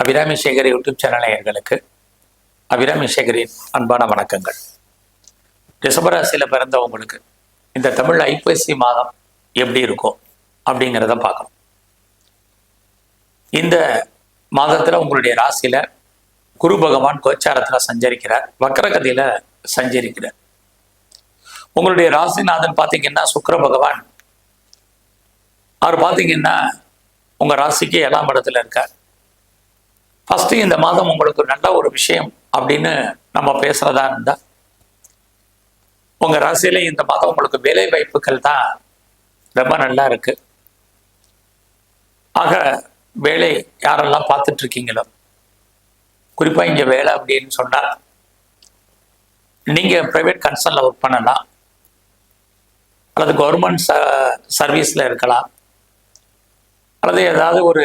Abirami Sekar YouTube channel நேயர்களுக்கு அபிராமி சேகரின் அன்பான வணக்கங்கள். டிசம்பர் ராசியில் பிறந்தவங்களுக்கு இந்த தமிழ் ஐப்பசி மாதம் எப்படி இருக்கும் அப்படிங்கிறத பார்க்கணும். இந்த மாதத்தில் உங்களுடைய ராசியில் குரு பகவான் கோச்சாரத்தில் சஞ்சரிக்கிறார் வக்கரகதியில் சஞ்சரிக்கிறார். உங்களுடைய ராசிநாதன் பார்த்தீங்கன்னா சுக்கர பகவான். அவர் பார்த்தீங்கன்னா உங்கள் ராசிக்கு ஏழாம் இடத்துல இருக்கார். ஃபஸ்ட்டு இந்த மாதம் உங்களுக்கு நல்ல ஒரு விஷயம் அப்படின்னு நம்ம பேசுகிறதா இருந்தால் உங்கள் ராசியில் இந்த மாதம் உங்களுக்கு வேலை வாய்ப்புகள் தான் ரொம்ப நல்லா இருக்கு. ஆக வேலை யாரெல்லாம் பார்த்துட்டு இருக்கீங்களோ குறிப்பாக இங்கே வேலை அப்படின்னு சொன்னால் நீங்கள் ப்ரைவேட் கன்சர்னில் ஒர்க் பண்ணலாம். அல்லது கவர்மெண்ட் ச சர்வீஸில் இருக்கலாம். அல்லது ஏதாவது ஒரு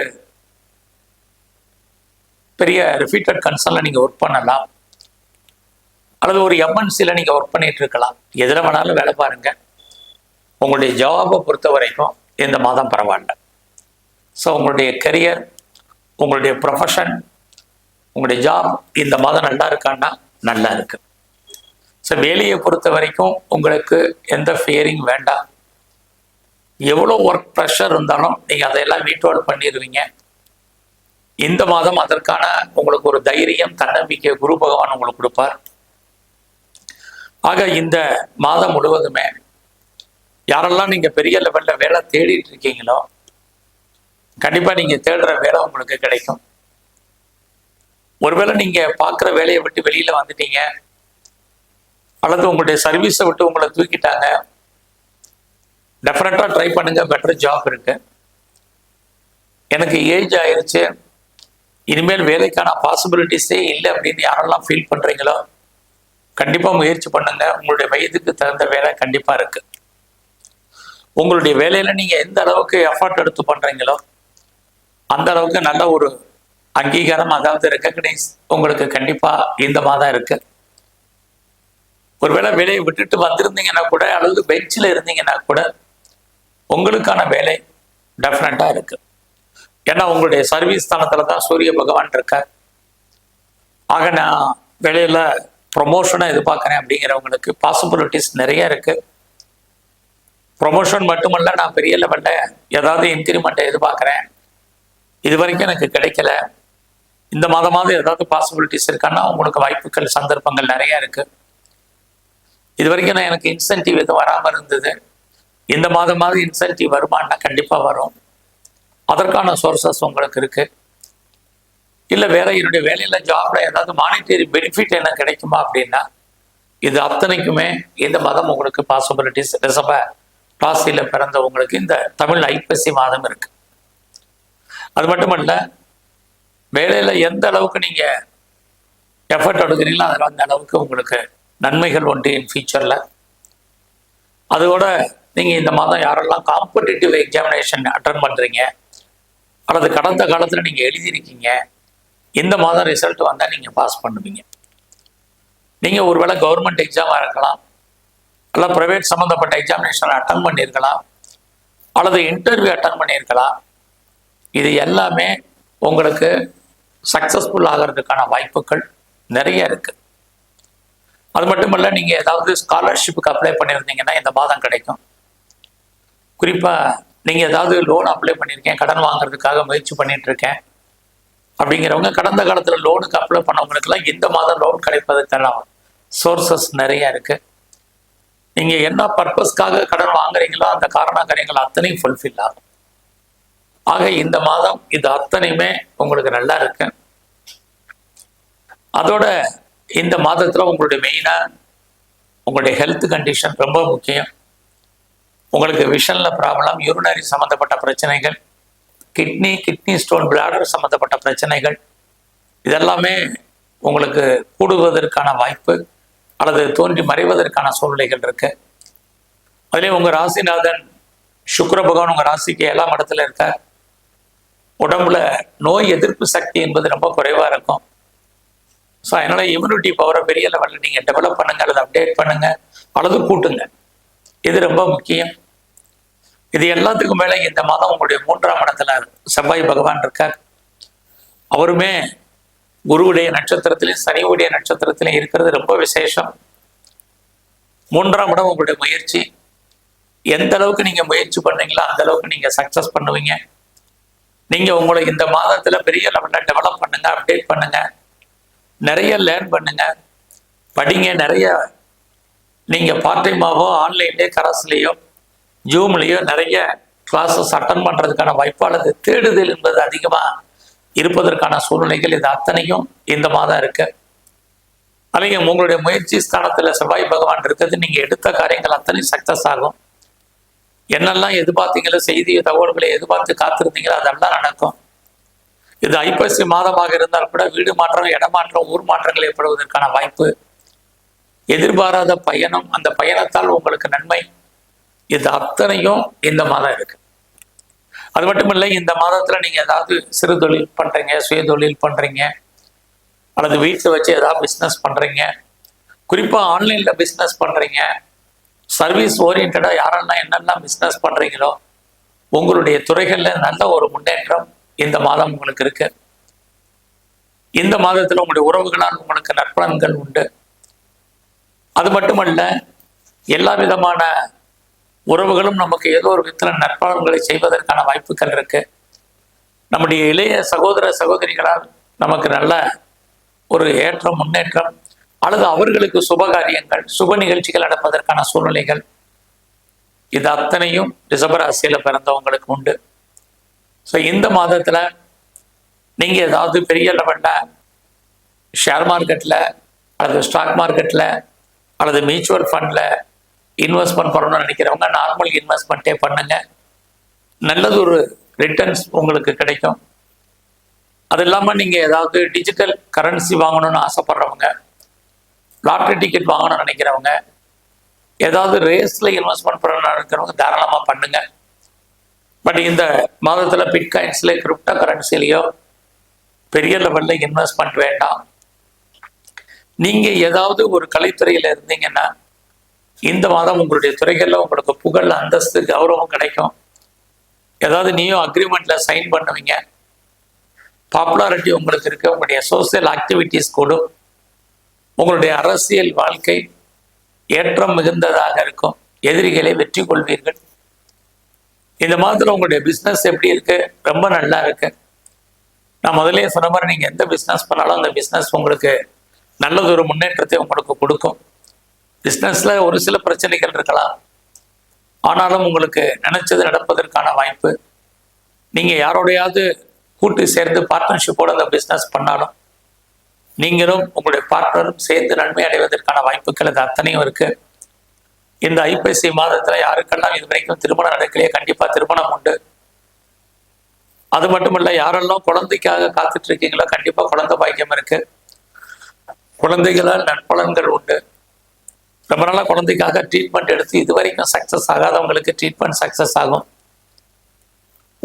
பெரிய ரிப்பீட்டட் கன்சர்னில் நீங்கள் ஒர்க் பண்ணலாம். அல்லது ஒரு எம்என்சியில் நீங்கள் ஒர்க் பண்ணிட்டு இருக்கலாம். எதில் வேணாலும் வேலை பாருங்கள் உங்களுடைய ஜாபை பொறுத்த வரைக்கும் இந்த மாதம் பரவாயில்ல. ஸோ உங்களுடைய கரியர் உங்களுடைய ப்ரொஃபஷன் உங்களுடைய ஜாப் இந்த மாதம் நல்லா இருக்கான்னா நல்லா இருக்கு. ஸோ வேலையை பொறுத்த வரைக்கும் உங்களுக்கு எந்த ஃபியரிங் வேண்டாம். எவ்வளோ ஒர்க் ப்ரெஷர் இருந்தாலும் நீங்கள் அதையெல்லாம் வீட் அவுட் பண்ணிடுவீங்க இந்த மாதம் அதற்கான உங்களுக்கு ஒரு தைரியம் தன்னம்பிக்கை குரு பகவான் உங்களுக்கு கொடுப்பார். ஆக இந்த மாதம் முழுவதுமே யாரெல்லாம் நீங்கள் பெரிய லெவலில் வேலை தேடிட்டு இருக்கீங்களோ கண்டிப்பாக நீங்கள் தேடுற வேலை உங்களுக்கு கிடைக்கும். ஒருவேளை நீங்கள் பார்க்குற வேலையை விட்டு வெளியில் வந்துட்டீங்க அல்லது உங்களுடைய சர்வீஸை விட்டு உங்களை தூக்கிட்டாங்க டெஃபினட்டாக ட்ரை பண்ணுங்கள் பெட்டர் ஜாப் இருக்கு. எனக்கு ஏஜ் ஆயிடுச்சு இனிமேல் வேலைக்கான பாசிபிலிட்டிஸே இல்லை அப்படின்னு யாரெல்லாம் ஃபீல் பண்ணுறீங்களோ கண்டிப்பாக முயற்சி பண்ணுங்க. உங்களுடைய வயதுக்கு தகுந்த வேலை கண்டிப்பாக இருக்கு. உங்களுடைய வேலையில் நீங்கள் எந்த அளவுக்கு எஃபர்ட் எடுத்து பண்ணுறீங்களோ அந்த அளவுக்கு நல்ல ஒரு அங்கீகாரம் அதாவது ரெக்கக்னைஸ் உங்களுக்கு கண்டிப்பாக இந்த மாதம் இருக்கு. ஒருவேளை வேலையை விட்டுட்டு வந்திருந்தீங்கன்னா கூட அல்லது பெஞ்சில் இருந்தீங்கன்னா கூட உங்களுக்கான வேலை டெஃபினட்டாக இருக்கு. ஏன்னா உங்களுடைய சர்வீஸ் ஸ்தானத்தில் தான் சூரிய பகவான் இருக்கார்? ஆக நான் வெளியில ப்ரொமோஷனை எதிர்பார்க்குறேன் அப்படிங்கிறவங்களுக்கு பாசிபிலிட்டிஸ் நிறைய இருக்கு. ப்ரொமோஷன் மட்டுமல்ல நான் பெரிய லெவலில் ஏதாவது இன்க்ரிமெண்ட்டை எதிர்பார்க்குறேன். இது வரைக்கும் எனக்கு கிடைக்கல. இந்த மாதமாவது ஏதாவது பாசிபிலிட்டிஸ் இருக்கான்னா உங்களுக்கு வாய்ப்புகள் சந்தர்ப்பங்கள் நிறைய இருக்கு. இது வரைக்கும் நான் எனக்கு இன்சென்டிவ் எதுவும் வராமல் இருந்தது. இந்த மாதமாவது இன்சென்டிவ் வருமானா கண்டிப்பாக வரும். அதற்கான சோர்சஸ் உங்களுக்கு இருக்கு. இல்லை வேற என்னுடைய வேலையில் ஜாப்ல ஏதாவது மானிட்டரி பெனிஃபிட் என்ன கிடைக்குமா அப்படின்னா இது அத்தனைக்குமே இந்த மதம் உங்களுக்கு பாசிபிலிட்டிஸ் ரிசப பிறந்த பிறந்தவங்களுக்கு இந்த தமிழ் ஐப்பசி மாதம் இருக்கு. அது மட்டுமல்ல வேலையில் எந்த அளவுக்கு நீங்கள் எஃபர்ட் எடுக்கிறீங்களோ அதில் அந்த அளவுக்கு உங்களுக்கு நன்மைகள் உண்டு இன் ஃபியூச்சரில் அதோட நீங்கள் இந்த மாதம் யாரெல்லாம் காம்படிட்டிவ் எக்ஸாமினேஷன் அட்டன் பண்ணுறீங்க அல்லது கடந்த காலத்தில் நீங்கள் எழுதியிருக்கீங்க. இந்த மாதம் ரிசல்ட் வந்தால் நீங்கள் பாஸ் பண்ணுவீங்க. நீங்கள் ஒருவேளை கவர்மெண்ட் எக்ஸாமாக இருக்கலாம். அல்ல ப்ரைவேட் சம்மந்தப்பட்ட எக்ஸாமினேஷன் அட்டன் பண்ணியிருக்கலாம். அல்லது இன்டர்வியூ அட்டன் பண்ணியிருக்கலாம். இது எல்லாமே உங்களுக்கு சக்ஸஸ்ஃபுல் ஆகிறதுக்கான வாய்ப்புகள் நிறைய இருக்குது அது மட்டும் இல்லை நீங்கள் ஏதாவது ஸ்காலர்ஷிப்புக்கு அப்ளை பண்ணியிருந்தீங்கன்னா இந்த மாதம் கிடைக்கும். குறிப்பாக நீங்கள் ஏதாவது லோன் அப்ளை பண்ணியிருக்கேன் கடன் வாங்குறதுக்காக முயற்சி பண்ணிட்டு இருக்கேன் அப்படிங்கிறவங்க கடந்த காலத்தில் லோனுக்கு அப்ளை பண்ணவங்களுக்குலாம் இந்த மாதம் லோன் கிடைப்பதற்கான சோர்சஸ் நிறையா இருக்குது நீங்கள் என்ன பர்பஸ்க்காக கடன் வாங்குறீங்களோ அந்த காரணக்காரியங்கள் அத்தனையும் ஃபுல்ஃபில் ஆகும். ஆக இந்த மாதம் இது அத்தனையுமே உங்களுக்கு நல்லா இருக்கு. அதோட இந்த மாதத்தில் உங்களுடைய மெயினாக உங்களுடைய ஹெல்த் கண்டிஷன் ரொம்ப முக்கியம். உங்களுக்கு விஷனில் ப்ராப்ளம் யூரினரி சம்மந்தப்பட்ட பிரச்சனைகள் கிட்னி கிட்னி ஸ்டோன் பிளாடர் சம்மந்தப்பட்ட பிரச்சனைகள் இதெல்லாமே உங்களுக்கு கூடுவதற்கான வாய்ப்பு அல்லது தோன்றி மறைவதற்கான சூழ்நிலைகள் இருக்கு. அதுலேயும் உங்கள் ராசிநாதன் சுக்கர பகவான் உங்கள் ராசிக்கு ஏழாம் இடத்துல இருக்க உடம்புல நோய் எதிர்ப்பு சக்தி என்பது ரொம்ப குறைவாக இருக்கும். ஸோ அதனால் இம்யூனிட்டி பவரை பெரிய லெவலில் நீங்கள் டெவலப் பண்ணுங்கள் அல்லது அப்டேட் பண்ணுங்கள் அல்லது கூட்டுங்க. இது ரொம்ப முக்கியம். இது எல்லாத்துக்கும் மேலே இந்த மாதம் உங்களுடைய மூன்றாம் இடத்துல செவ்வாய் பகவான் இருக்கார். அவருமே குருவுடைய நட்சத்திரத்திலையும் சனிவுடைய நட்சத்திரத்திலையும் இருக்கிறது ரொம்ப விசேஷம். மூன்றாம் இடம் உங்களுடைய முயற்சி. எந்த அளவுக்கு நீங்க முயற்சி பண்ணீங்களோ அந்த அளவுக்கு நீங்க சக்சஸ் பண்ணுவீங்க. நீங்க உங்களை இந்த மாதத்துல பெரிய லெவலில் டெவலப் பண்ணுங்க அப்டேட் பண்ணுங்க. நிறைய லேர்ன் பண்ணுங்க. படிங்க நிறைய. நீங்க பார்ட் டைமாவோ ஆன்லைன்லேயோ கரஸ்லேயோ ஜூம்லேயோ நிறைய கிளாஸஸ் அட்டன் பண்ணுறதுக்கான வாய்ப்பு அல்லது தேடுதல் என்பது அதிகமாக இருப்பதற்கான சூழ்நிலைகள் இது அத்தனையும் இந்த மாதம் இருக்கு. அல்லது உங்களுடைய முயற்சி ஸ்தானத்தில் செவ்வாய் பகவான் இருக்கிறது நீங்கள் எடுத்த காரியங்கள் அத்தனையும் சக்சஸ் ஆகும். என்னெல்லாம் எதிர்பார்த்தீங்களோ செய்தி தகவல்களை எதிர்பார்த்து காத்திருந்தீங்களோ அதெல்லாம் நடக்கும். இது ஐப்பசி மாதமாக இருந்தால் கூட வீடு மாற்றம் இடமாற்றம் ஊர் மாற்றங்கள் ஏற்படுவதற்கான வாய்ப்பு. எதிர்பாராத பயணம் அந்த பயணத்தால் உங்களுக்கு நன்மை இது அத்தனையும் இந்த மாதம் இருக்கு. அது மட்டும் இல்லை இந்த மாதத்துல நீங்க ஏதாவது சிறு தொழில் பண்றீங்க சுய தொழில் பண்றீங்க அல்லது வீட்டில் வச்சு ஏதாவது பிஸ்னஸ் பண்றீங்க குறிப்பா ஆன்லைன்ல பிஸ்னஸ் பண்றீங்க சர்வீஸ் ஓரியன்டாக யாரெல்லாம் என்னெல்லாம் பிஸ்னஸ் பண்றீங்களோ உங்களுடைய துறைகளில் நல்ல ஒரு முன்னேற்றம் இந்த மாதம் உங்களுக்கு இருக்கு. இந்த மாதத்தில் உங்களுடைய உறவுகளால் உங்களுக்கு நற்பலன்கள் உண்டு. அது மட்டுமல்ல எல்லா விதமான உறவுகளும் நமக்கு ஏதோ ஒரு விதத்தில் நற்பலன்களை செய்வதற்கான வாய்ப்புகள் இருக்கு. நம்முடைய இளைய சகோதர சகோதரிகளால் நமக்கு நல்ல ஒரு ஏற்றம் முன்னேற்றம் அல்லது அவர்களுக்கு சுபகாரியங்கள் சுப நிகழ்ச்சிகள் நடப்பதற்கான சூழ்நிலைகள் இது அத்தனையும் ரிஷபராசியில பிறந்தவங்களுக்கு உண்டு. ஸோ இந்த மாதத்தில் நீங்கள் ஏதாவது பெரிய லெவலில் ஷேர் மார்க்கெட்டில் அல்லது ஸ்டாக் மார்க்கெட்டில் அல்லது மியூச்சுவல் ஃபண்டில் இன்வெஸ்ட்மெண்ட் பண்ணணும்னு நினைக்கிறவங்க நார்மல் இன்வெஸ்ட்மெண்ட்டே பண்ணுங்க. நல்லது ஒரு ரிட்டர்ன்ஸ் உங்களுக்கு கிடைக்கும். அது இல்லாமல் நீங்கள் ஏதாவது டிஜிட்டல் கரன்சி வாங்கணும்னு ஆசைப்படுறவங்க லாட்ரி டிக்கெட் வாங்கணும்னு நினைக்கிறவங்க ஏதாவது ரேஸில் இன்வெஸ்ட்மெண்ட் பண்ணணும்னு நினைக்கிறவங்க தாராளமாக பண்ணுங்க. பட் இந்த மாதத்தில் பிட்காயின்ஸ்ல கிரிப்டோ கரன்சிலையோ பெரிய லெவலில் இன்வெஸ்ட்மெண்ட் வேண்டாம். நீங்கள் ஏதாவது ஒரு கலைத்துறையில் இருந்தீங்கன்னா இந்த மாதம் உங்களுடைய துறைகளில் உங்களுக்கு புகழ் அந்தஸ்து கௌரவம் கிடைக்கும். ஏதாவது நீயும் அக்ரிமெண்ட்ல சைன் பண்ணுவீங்க. பாப்புலாரிட்டி உங்களுக்கு இருக்க. உங்களுடைய சோசியல் ஆக்டிவிட்டீஸ் கூடும். உங்களுடைய அரசியல் வாழ்க்கை ஏற்றம் மிகுந்ததாக இருக்கும். எதிரிகளை வெற்றி கொள்வீர்கள். இந்த மாதத்தில் உங்களுடைய பிஸ்னஸ் எப்படி இருக்கு? ரொம்ப நல்லா இருக்கு. நான் முதலே சொன்ன மாதிரி நீங்கள் எந்த பிஸ்னஸ் பண்ணாலும் அந்த பிஸ்னஸ் உங்களுக்கு நல்லதொரு முன்னேற்றத்தை உங்களுக்கு கொடுக்கும். பிஸ்னஸில் ஒரு சில பிரச்சனைகள் இருக்கலாம். ஆனாலும் உங்களுக்கு நினைச்சது நடப்பதற்கான வாய்ப்பு. நீங்கள் யாரோடையாவது கூட்டு சேர்ந்து பார்ட்னர்ஷிப்போடு அந்த பிஸ்னஸ் பண்ணாலும் நீங்களும் உங்களுடைய பார்ட்னரும் சேர்ந்து நன்மை அடைவதற்கான வாய்ப்புகள் அது அத்தனையும் இருக்குது இந்த ஐப்பசி மாதத்தில் யாருக்கெல்லாம் இது வரைக்கும் திருமணம் நடக்கலையே கண்டிப்பாக திருமணம் உண்டு. அது மட்டும் இல்லை யாரெல்லாம் குழந்தைக்காக காத்துட்டு இருக்கீங்களோ கண்டிப்பாக குழந்தை பாக்கியம் இருக்கு. குழந்தைகளால் நற்பலன்கள் உண்டு. ரொம்ப நாளாக குழந்தைக்காக ட்ரீட்மெண்ட் எடுத்து இது வரைக்கும் சக்சஸ் ஆகாதவங்களுக்கு ட்ரீட்மெண்ட் சக்ஸஸ் ஆகும்.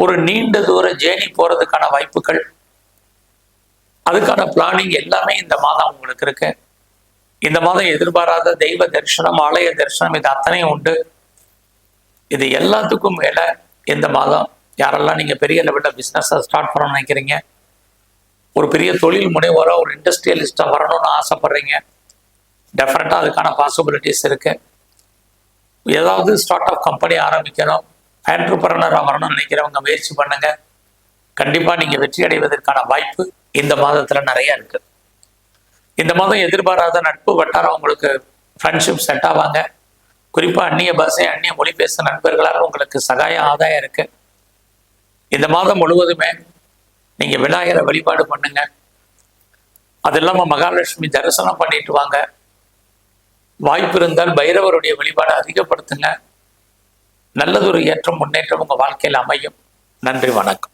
ஒரு நீண்ட தூர ஜேர்னி போகிறதுக்கான வாய்ப்புகள் அதுக்கான பிளானிங் எல்லாமே இந்த மாதம் உங்களுக்கு இருக்கு. இந்த மாதம் எதிர்பாராத தெய்வ தரிசனம் ஆலய தரிசனம் இது அத்தனையும் உண்டு. இது எல்லாத்துக்கும் மேல இந்த மாதம் யாரெல்லாம் நீங்கள் பெரிய லெவலில் பிஸ்னஸை ஸ்டார்ட் பண்ணணும்னு நினைக்கிறீங்க ஒரு பெரிய தொழில் முனைவோராக ஒரு இண்டஸ்ட்ரியலிஸ்டாக வரணும்னு ஆசைப்படுறீங்க டெஃபரெண்ட்டாக அதுக்கான பாசிபிலிட்டிஸ் இருக்குது ஏதாவது ஸ்டார்ட் அப் கம்பெனி ஆரம்பிக்கணும். ஆண்டர்பிரனராக வரணும்னு நினைக்கிறவங்க முயற்சி பண்ணுங்கள் கண்டிப்பாக நீங்கள் வெற்றி அடைவதற்கான வாய்ப்பு இந்த மாதத்தில் நிறைய இருக்குது இந்த மாதம் எதிர்பாராத நட்பு வட்டாரம் உங்களுக்கு ஃப்ரெண்ட்ஷிப் செட் ஆவாங்க. குறிப்பாக அந்நிய பாஷை அந்நிய மொழி பேச நண்பர்களால் உங்களுக்கு சகாய ஆதாயம் இருக்குது இந்த மாதம் முழுவதுமே நீங்கள் விநாயகரை வழிபாடு பண்ணுங்கள் அது இல்லாமல் மகாலட்சுமி தரிசனம் பண்ணிட்டு வாங்க. வாய்ப்பு இருந்தால் பைரவருடைய வழிபாடு அதிகப்படுத்துங்க நல்லதொரு ஏற்றம் முன்னேற்றம் உங்கள் வாழ்க்கையில் அமையும். நன்றி வணக்கம்.